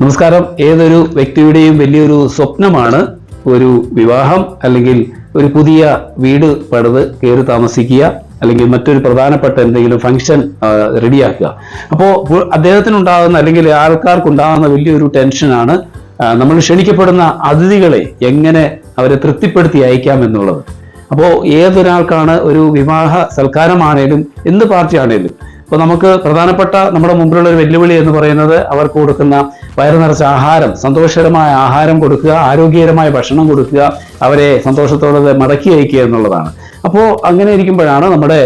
നമസ്കാരം. ഏതൊരു വ്യക്തിയുടെയും വലിയൊരു സ്വപ്നമാണ് ഒരു വിവാഹം അല്ലെങ്കിൽ ഒരു പുതിയ വീട് പണിത് കയറി താമസിക്കുക അല്ലെങ്കിൽ മറ്റൊരു പ്രധാനപ്പെട്ട എന്തെങ്കിലും ഫംഗ്ഷൻ റെഡിയാക്കുക. അപ്പോൾ അദ്ദേഹത്തിനുണ്ടാകുന്ന അല്ലെങ്കിൽ ആൾക്കാർക്കുണ്ടാകുന്ന വലിയൊരു ടെൻഷനാണ് നമ്മൾ ക്ഷണിക്കപ്പെടുന്ന അതിഥികളെ എങ്ങനെ അവരെ തൃപ്തിപ്പെടുത്തി അയക്കാം എന്നുള്ളത്. അപ്പോൾ ഏതൊരാൾക്കാണ് ഒരു വിവാഹ സൽക്കാരമാണേലും എന്ത് പാർട്ടി ആണേലും അപ്പോൾ നമുക്ക് പ്രധാനപ്പെട്ട നമ്മുടെ മുമ്പിലുള്ള ഒരു വെല്ലുവിളി എന്ന് പറയുന്നത് അവർക്ക് കൊടുക്കുന്ന വയറു നിറച്ച ആഹാരം സന്തോഷകരമായ ആഹാരം കൊടുക്കുക ആരോഗ്യകരമായ ഭക്ഷണം കൊടുക്കുക അവരെ സന്തോഷത്തോടെ മടക്കി അയക്കുക എന്നുള്ളതാണ്. അപ്പോൾ അങ്ങനെ ഇരിക്കുമ്പോഴാണ് നമ്മുടെ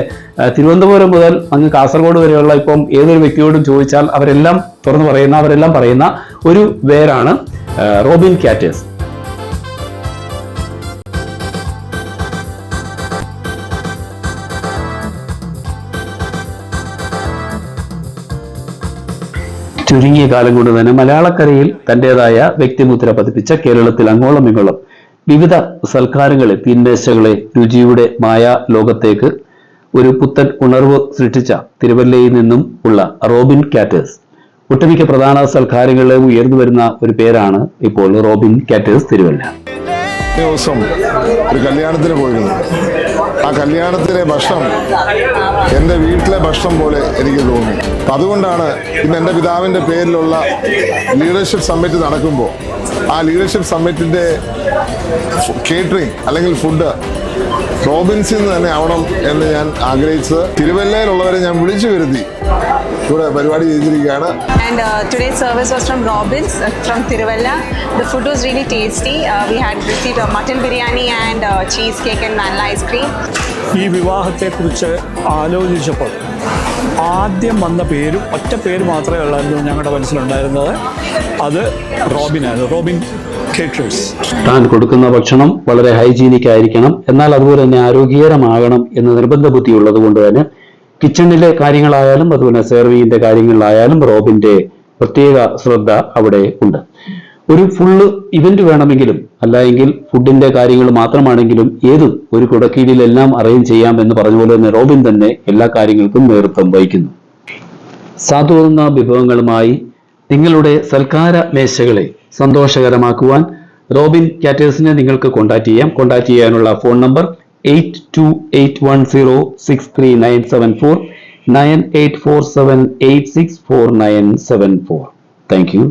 തിരുവനന്തപുരം മുതൽ അങ്ങ് കാസർഗോഡ് വരെയുള്ള ഇപ്പം ഏതൊരു വ്യക്തിയോടും ചോദിച്ചാൽ അവരെല്ലാം തുറന്നു പറയുന്ന അവരെല്ലാം പറയുന്ന ഒരു പേരാണ് റോബിൻ കാറ്റേഴ്സ്. ചുരുങ്ങിയ കാലം കൊണ്ട് തന്നെ മലയാളക്കരയിൽ തന്റേതായ വ്യക്തിമുദ്ര പതിപ്പിച്ച കേരളത്തിൽ അങ്ങോളം ഇങ്ങോളം വിവിധ സൽക്കാരങ്ങളെ തീന്മേശകളെ രുചിയുടെ മായ ലോകത്തേക്ക് ഒരു പുത്തൻ ഉണർവ് സൃഷ്ടിച്ച തിരുവല്ലയിൽ നിന്നും ഉള്ള റോബിൻ കാറ്റേഴ്സ്. ഒട്ടുമിക്ക പ്രധാന സൽക്കാരങ്ങളിലും ഉയർന്നു വരുന്ന ഒരു പേരാണ് ഇപ്പോൾ റോബിൻ കാറ്റേഴ്സ് തിരുവല്ല. ദിവസം ഒരു കല്യാണത്തിന് പോയിരുന്നു. ആ കല്യാണത്തിലെ ഭക്ഷണം എന്റെ വീട്ടിലെ ഭക്ഷണം പോലെ എനിക്ക് തോന്നി. അപ്പം അതുകൊണ്ടാണ് ഇന്ന് എന്റെ പിതാവിന്റെ പേരിലുള്ള ലീഡർഷിപ്പ് സമ്മിറ്റ് നടക്കുമ്പോൾ ആ ലീഡർഷിപ്പ് സമ്മിറ്റിന്റെ കേറ്ററിങ് അല്ലെങ്കിൽ ഫുഡ് റോബിൻസിൽ നിന്ന് തന്നെ ആവണം എന്ന് ഞാൻ ആഗ്രഹിച്ചത്. തിരുവല്ലയിലുള്ളവരെ ഞാൻ വിളിച്ചു വരുത്തി. ഇവിടെ പരിപാടി ചെയ്തിരിക്കുകയാണ്. And today service was from Robins from Thiruvalla the food was really tasty we had receive mutton biryani and cheesecake and vanilla ice cream cheesecake and vanilla ഈ വിവാഹത്തെക്കുറിച്ച് ആലോചിച്ചപ്പോൾ ആദ്യം വന്ന പേരും ഒറ്റ പേര് മാത്രമേ ഉള്ളായിരുന്നു ഞങ്ങളുടെ മനസ്സിലുണ്ടായിരുന്നത്. അത് റോബിനായിരുന്നു. റോബിൻ താൻ കൊടുക്കുന്ന ഭക്ഷണം വളരെ ഹൈജീനിക് ആയിരിക്കണം. എന്നാൽ അതുപോലെ തന്നെ ആരോഗ്യകരമാകണം എന്ന നിർബന്ധ ബുദ്ധി ഉള്ളത് കൊണ്ട് തന്നെ കിച്ചണിലെ കാര്യങ്ങളായാലും അതുപോലെ സെർവിങ്ങിന്റെ കാര്യങ്ങളിലായാലും റോബിന്റെ പ്രത്യേക ശ്രദ്ധ അവിടെ ഉണ്ട്. ഒരു ഫുള്ള് ഇവന്റ് വേണമെങ്കിലും അല്ല എങ്കിൽ ഫുഡിന്റെ കാര്യങ്ങൾ മാത്രമാണെങ്കിലും ഏതും ഒരു കുടക്കീഴിലെല്ലാം അറേഞ്ച് ചെയ്യാം എന്ന് പറഞ്ഞ പോലെ തന്നെ റോബിൻ തന്നെ എല്ലാ കാര്യങ്ങൾക്കും നേതൃത്വം വഹിക്കുന്നു. സാധുവുന്ന വിഭവങ്ങളുമായി നിങ്ങളുടെ സൽക്കാര മേശകളെ സന്തോഷകരമാക്കുവാൻ റോബിൻ കാറ്റേഴ്സിനെ നിങ്ങൾക്ക് കോൺടാക്ട് ചെയ്യാം. കോൺടാക്ട് ചെയ്യാനുള്ള phone number eight two eight one zero six three nine seven four nine eight four seven eight six four nine seven four thank you